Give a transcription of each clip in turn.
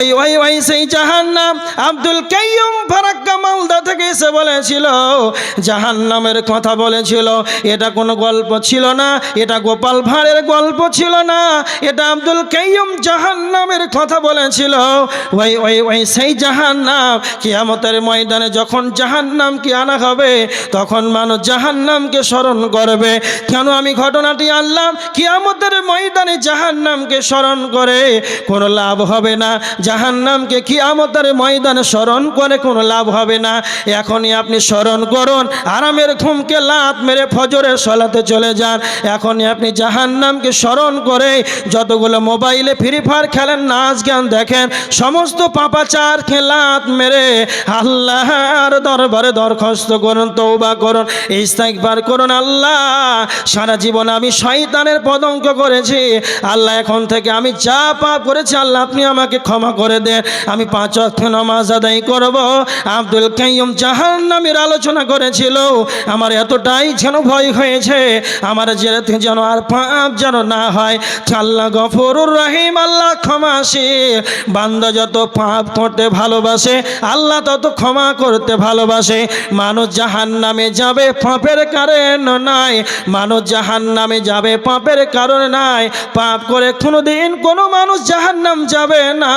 ওই ওই সেই জাহান্নাম। আব্দুল কাইয়ুম ফারাক্কা থেকে এসে বলেছিল, জাহান্নামের কথা বলেছিল, এটা কোনো গল্প ছিল না, এটা গোপাল ভাঁড়ের গল্প ছিল না, এটা আব্দুল কাইয়ুম জাহান্নামের কথা বলেছিল। ওই ওই ওই সেই জাহান জাহান্নাম কিয়ামতের ময়দানে যখন জাহান্নামকে আনা হবে, তখন মানুষ জাহান্নামকে স্মরণ করবে। কেন আমি ঘটনাটি আনলাম? কিয়ামতের ময়দানে জাহান্নামকে স্মরণ করে কোনো লাভ হবে না। জাহান্নামকে কিয়ামতের ময়দানে স্মরণ করে কোনো লাভ হবে না। এখনই আপনি স্মরণ করুন, আরামের ঘুমকে লাত মেরে ফজরের সলাতে চলে যান। এখনই আপনি জাহান্নামকে স্মরণ করে যতগুলো মোবাইলে ফ্রি ফায়ার খেলেন, নাচ গান দেখেন, সমস্ত পাপাচার খেলাত মেরে আল্লাহর দরবারে দরখাস্ত করুন তৌবা করুন ইস্তাকবার করুন, আল্লাহ, সারা জীবন আমি শয়তানের পদঙ্ক করেছি। আল্লাহ, এখন থেকে আমি যা পাপ করেছি, আল্লাহ, আপনি আমাকে ক্ষমা করে দেন। আমি পাঁচ অর্থ নামাজ আদায় করব। আব্দুল কাইয়ুম জাহান্নামের আলোচনা করেছিল। আমার এতটাই যেন ভয় হয়েছে, আমার যেতে যেন আর পাপ যেন না হয়। আল্লাহ গফরুর রহিম, আল্লাহ ক্ষমাশীল। বান্দা যত পাপ করতে ভালোবাসে, আল্লাহ তত ক্ষমা করতে ভালোবাসে। মানুষ জাহান নামে যাবে, পাপের কারণ নাই। মানুষ জাহান নামে যাবে, পাপের কারণ নাই। পাপ করে কোনোদিন কোনো মানুষ জাহান নাম যাবে না।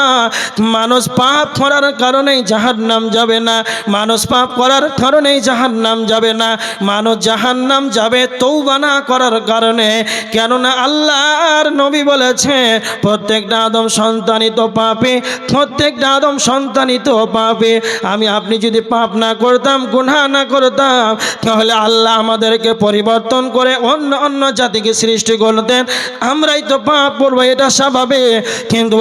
মানুষ পাপ করার কারণেই জাহান নাম যাবে না। মানুষ পাপ করার কারণেই জাহান নাম যাবে না। মানুষ জাহান নাম যাবে তৌবানা করার কারণে। কেননা আল্লাহর নবী বলেছে, প্রত্যেকটা আদম সন্তানিত পাপে, প্রত্যেকটা আদম সন্তানিত পাপে। আমি আপনি যদি পাপ না করতাম, গুনাহ না করতাম, তাহলে আল্লাহ আমাদেরকে পরিবর্তন করে অন্য অন্য জাতিকে সৃষ্টি করতেন। আমরাই তো পাপ করব, এটা স্বাভাবিক। কিন্তু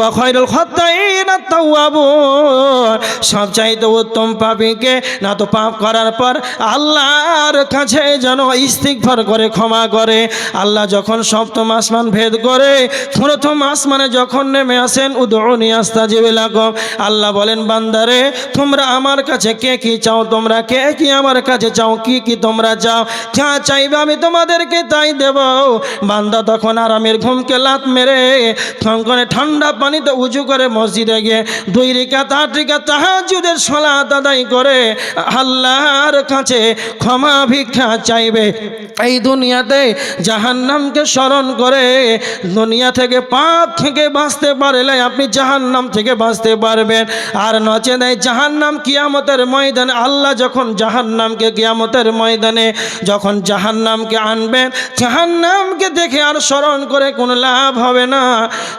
খত্তাইনা তাওয়াবুন সবচাইতে উত্তম পাপীকে না তো পাপ করার পর আল্লাহর কাছে যেন ইস্তিগফার করে, ক্ষমা করে। আল্লাহ যখন সপ্তম আসমান ভেদ করে, প্রথম আসমানে যখন নেমে আসেন উদরণী আস্তাজিব লাকুম। আল্লাহ বলেন, বান্দারে, তোমরা আমার কাছে কে কি চাও? তোমরা কে কি আমার কাছে চাও? কি কি তোমরা চাও? যা চাইবে আমি তোমাদেরকে তাই দেব। বান্দা তখন আরামের ঘুমকে লাত মেরে করে ঠান্ডা পানিতে উঁচু করে মসজিদে গিয়ে দুই রিকা তার রিকা সলাত আদায় করে আল্লাহর কাছে ক্ষমা ভিক্ষা চাইবে। এই দুনিয়াতে জাহান্নামকে স্মরণ করে দুনিয়া থেকে পাপ থেকে বাঁচতে পারলে আপনি জাহান্নাম থেকে বাঁচতে পারবেন। আর নচে দেয় জাহান্নাম কিয়ামতের ময়দানে, আল্লাহ যখন জাহান্নামকে কিয়ামতের ময়দানে যখন জাহান্নামকে আনবেন, জাহান্নামকে দেখে আর স্মরণ করে কোনো লাভ হবে না।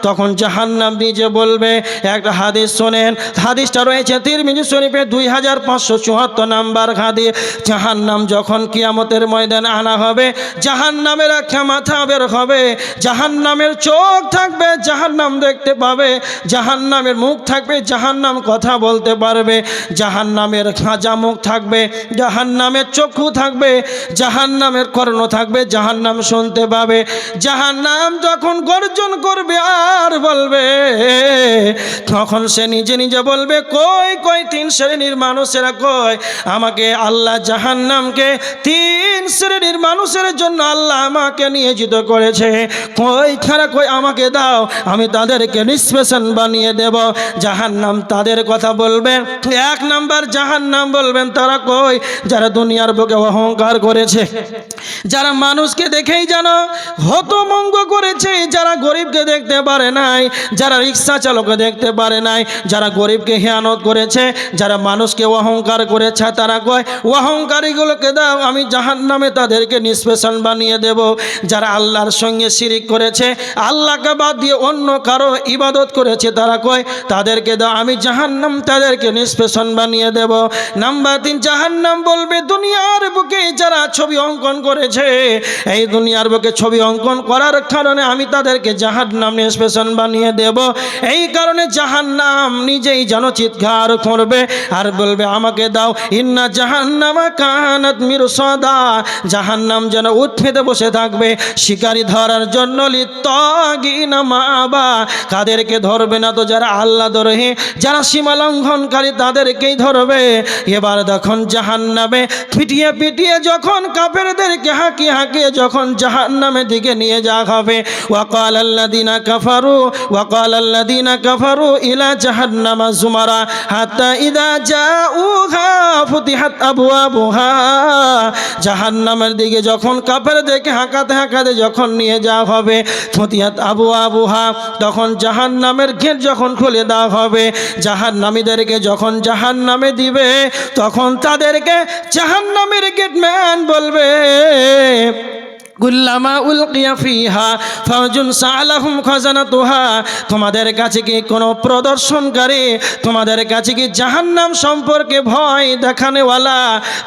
তখন জাহান্নাম নিজে বলবে, একটা হাদিস শোনেন, হাদিসটা রয়েছে তিরমিজি শরীফে দুই হাজার পাঁচশো চুয়াত্তর নাম্বার হাদিস জাহান্নাম যখন কিয়ামতের ময়দানে আনা হবে জাহান নামের একটা মাথা বের হবে। জাহান নামের চোখ থাকবে জাহান নাম দেখতে পাবে। জাহান নামের মুখ থাকবে জাহান নাম কথা বলতে পারবে। জাহান নামের খাঁজা মুখ থাকবে জাহান নামের চক্ষু থাকবে জাহান নামের কর্ণ থাকবে জাহান নাম শুনতে পাবে। জাহান নাম যখন গর্জন করবে আর বলবে, তখন সে নিজে নিজে বলবে, কই কই, তিন শ্রেণির মানুষেরা কই? আমাকে আল্লাহ জাহান্নামকে তিন শ্রেণির মানুষের জন্য আল্লাহ আমাকে নিয়োজিত করেছে। কই খারা, কই আমাকে দাও, আমি তাদেরকে নিষ্পেষণ বানিয়ে দেব। জাহান্নাম তাদের কথা বলবেন এক নাম্বার জাহান্নাম বলবেন, তারা কই? যারা দুনিয়ার বুকে অহংকার করেছে। যারা মানুষকে দেখেই জানো হতমঙ্গ করেছে, যারা গরিবকে দেখতে পারে নাই, যারা রিক্সা চালককে দেখতে পারে নাই, যারা গরিবকে হেয়ানত করেছে, যারা মানুষকে অহংকার করেছে, তারা কয় অহংকারীগুলোকে দাও, আমি জাহান নামে তাদেরকে নিষ্পেষণ বানিয়ে দেব। যারা আল্লাহর সঙ্গে শিরিক করেছে, আল্লাহকে বাদ দিয়ে অন্য কারও ইবাদত করেছে, তারা কয়, তাদেরকে দাও, আমি জাহান্নাম তাদেরকে নিষ্পেষণ বানিয়ে দেব। নাম্বার তিন, জাহান্নাম বলবে দুনিয়ার বুকে যারা ছবি অঙ্কন করেছে, এই দুনিয়ার বুকে ছবি অঙ্কন করার কারণে আমি তাদেরকে জাহান্নাম নিষ্পেষণ বানিয়ে দেব। এই কারণে জাহান নাম নিজেই যেন চিৎকার করবে আর বলবে, আমাকে দাও, ইন্না জাহান্নামা কানাত মিরসাদা। জাহান্নাম যেন উৎফেতে বসে থাকবে, শিকারি ধরার জন্য লিত্তাগিনা মাবা কাদেরকে ধরবে না তো যারা আল্লাহ ধরে যারা সীমা লঙ্ঘনকারী তাদেরকেই ধরবে। এবার যখন জাহান্নামে পিটিয়ে পিটিয়ে যখন কাফেরদেরকে হাঁকিয়ে হাঁকিয়ে যখন জাহান্নামের দিকে নিয়ে যাওয়া হবে ওয়াকাল আল্লাদিনা কাফারু ওয়াকাল আল্লাদিনা কাফারু ইলা জাহান্নামা জুমারা, হাত্তা ইদা জাউহা ফুতিহাত আবওয়াবুহা। জাহান্নামের দিকে যখন কাফেরদেরকে হাঁকাতে হাঁকাতে যখন নিয়ে যাওয়া হবে, ফুতিহাত আবু আবুহা তখন জাহান্নামের যখন খুলে দেওয়া হবে, জাহান্নামীদেরকে যখন জাহান্নামে দিবে, তখন তাদেরকে জাহান্নামের গেটম্যান বলবে। কুল্লামা উলকিয়া ফিহা ফাউজুন সালাহুম খাজানাতুহা। তোমাদের কাছে কি কোনো প্রদর্শনকারী, তোমাদের কাছে কি জাহান্নাম সম্পর্কে ভয় দেখানেওয়ালা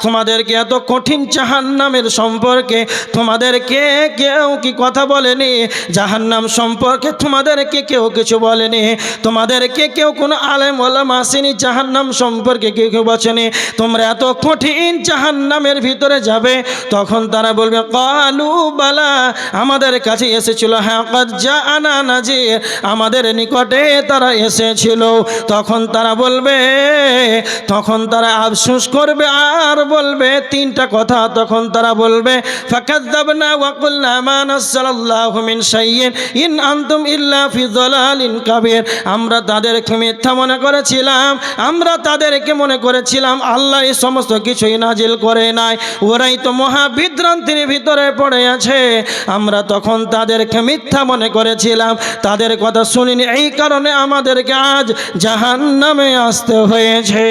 তোমাদেরকে এত কঠিন জাহান্নামের সম্পর্কে তোমাদেরকে কেউ কি কথা বলেনি? জাহান্নাম সম্পর্কে তোমাদেরকে কেউ কিছু বলেনি? তোমাদেরকে কেউ কোনো আলেম ওলাম আসেনি জাহান্নাম সম্পর্কে কেউ কেউ বসেনি তোমরা এত কঠিন জাহান্নামের ভিতরে যাবে, তখন তারা বলবে, কালু বালা আমাদের কাছে এসেছিল। হ্যাঁ যা আনা নাজির। আমাদের নিকটে তারা এসেছিল। তখন তারা বলবে, তখন তারা আফসোস করবে আর বলবে, তিনটা কথা তখন তারা বলবে ইন আমরা তাদেরকে মিথ্যা মনে করেছিলাম। আমরা তাদেরকে মনে করেছিলাম, আল্লাহ এই সমস্ত কিছুই নাজিল করে নাই। ওরাই তো মহা বিভ্রান্তির ভিতরে পড়ে আছে। আমরা তখন তাদেরকে মিথ্যা মনে করেছিলাম। তাদের কথা শুনিনি। এই কারণে আমাদেরকে আজ জাহান নামে আসতে হয়েছে।